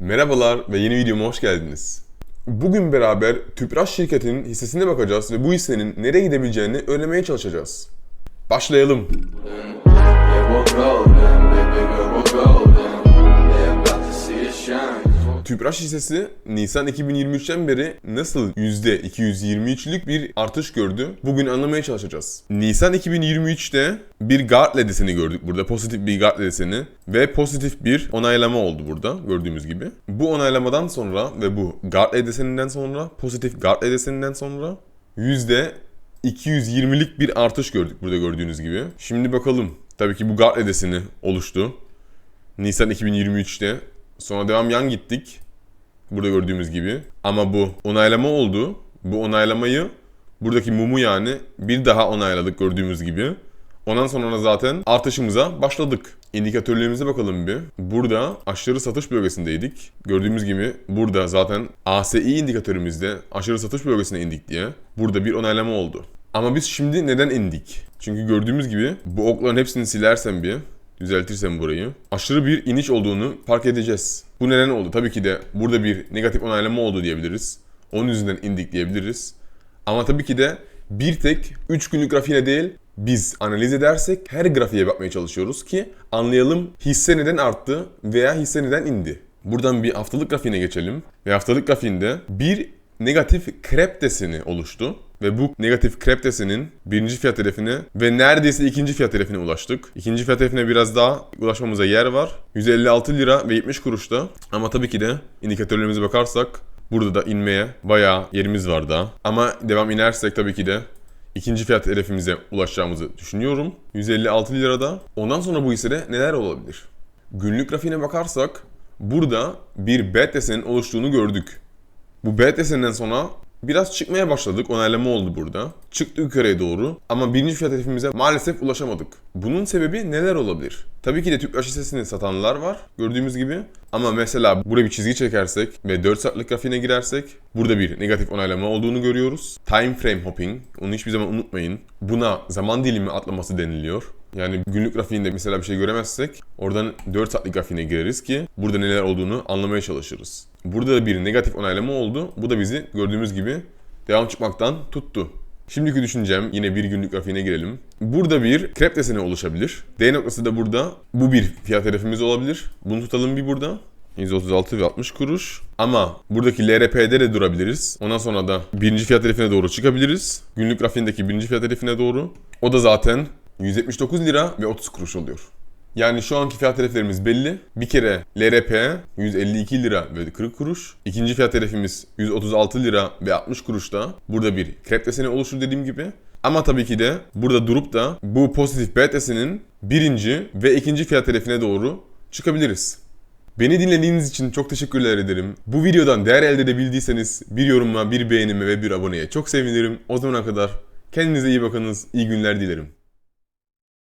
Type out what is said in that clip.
Merhabalar ve yeni videoma hoş geldiniz. Bugün beraber Tüpraş şirketinin hissesine bakacağız ve bu hissenin nereye gidebileceğini öğrenmeye çalışacağız. Başlayalım. Tüpraş hissesi Nisan 2023'ten beri nasıl %223'lük bir artış gördü? Bugün anlamaya çalışacağız. Nisan 2023'te bir guard ledesini gördük burada. Pozitif bir guard ledesini ve pozitif bir onaylama oldu burada gördüğümüz gibi. Bu onaylamadan sonra ve bu guard ledesinden sonra pozitif guard ledesinden sonra %220'lik bir artış gördük burada gördüğünüz gibi. Şimdi bakalım. Tabii ki bu guard ledesini oluştu. Nisan 2023'te. Sonra devam yan gittik. Burada gördüğümüz gibi. Ama bu onaylama oldu. Bu onaylamayı buradaki mumu yani bir daha onayladık gördüğümüz gibi. Ondan sonra zaten artışımıza başladık. İndikatörlerimize bakalım bir. Burada aşırı satış bölgesindeydik. Gördüğümüz gibi burada zaten ASI indikatörümüzde aşırı satış bölgesine indik diye. Burada bir onaylama oldu. Ama biz şimdi neden indik? Çünkü gördüğümüz gibi bu okların hepsini silersem bir düzeltirsem burayı aşırı bir iniş olduğunu fark edeceğiz. Bu neden oldu? Tabii ki de burada bir negatif onaylama oldu diyebiliriz. Onun yüzünden indik diyebiliriz. Ama tabii ki de bir tek 3 günlük grafiğine değil biz analiz edersek her grafiğe bakmaya çalışıyoruz ki anlayalım hisse neden arttı veya hisse neden indi. Buradan bir haftalık grafiğine geçelim. Ve haftalık grafiğinde bir negatif krep deseni oluştu. Ve bu negatif krep desenin birinci fiyat hedefine ve neredeyse ikinci fiyat hedefine ulaştık. İkinci fiyat hedefine biraz daha ulaşmamıza yer var. 156 lira ve 70 kuruşta. Ama tabii ki de indikatörlerimize bakarsak burada da inmeye bayağı yerimiz var daha. Ama devam inersek tabii ki de ikinci fiyat hedefimize ulaşacağımızı düşünüyorum. 156 lirada. Ondan sonra bu hissede neler olabilir? Günlük grafiğine bakarsak burada bir bet desenin oluştuğunu gördük. Bu bet deseninden sonra biraz çıkmaya başladık. Onaylama oldu burada. Çıktı yukarıya doğru ama birinci fiyat hedefimize maalesef ulaşamadık. Bunun sebebi neler olabilir? Tabii ki de Tüpraş hissesini satanlar var gördüğümüz gibi. Ama mesela buraya bir çizgi çekersek ve 4 saatlik grafiğine girersek burada bir negatif onaylama olduğunu görüyoruz. Time frame hopping, onu hiçbir zaman unutmayın. Buna zaman dilimi atlaması deniliyor. Yani günlük grafiğinde mesela bir şey göremezsek oradan 4 saatlik grafiğine gireriz ki burada neler olduğunu anlamaya çalışırız. Burada da bir negatif onaylama oldu. Bu da bizi gördüğümüz gibi devam çıkmaktan tuttu. Şimdiki düşüncem yine bir günlük grafiğine girelim. Burada bir krep deseni oluşabilir. D noktası da burada. Bu bir fiyat hedefimiz olabilir. Bunu tutalım bir burada. 136 ve 60 kuruş. Ama buradaki LRP'de de durabiliriz. Ondan sonra da birinci fiyat hedefine doğru çıkabiliriz. Günlük grafiğindeki birinci fiyat hedefine doğru. O da zaten 179 lira ve 30 kuruş oluyor. Yani şu anki fiyat hedeflerimiz belli. Bir kere LRP 152 lira ve 40 kuruş. İkinci fiyat hedefimiz 136 lira ve 60 kuruşta. Burada bir krep deseni oluşur dediğim gibi. Ama tabii ki de burada durup da bu pozitif deseninin birinci ve ikinci fiyat hedefine doğru çıkabiliriz. Beni dinlediğiniz için çok teşekkürler ederim. Bu videodan değer elde edebildiyseniz bir yoruma, bir beğenime ve bir aboneye çok sevinirim. O zamana kadar kendinize iyi bakınız, iyi günler dilerim.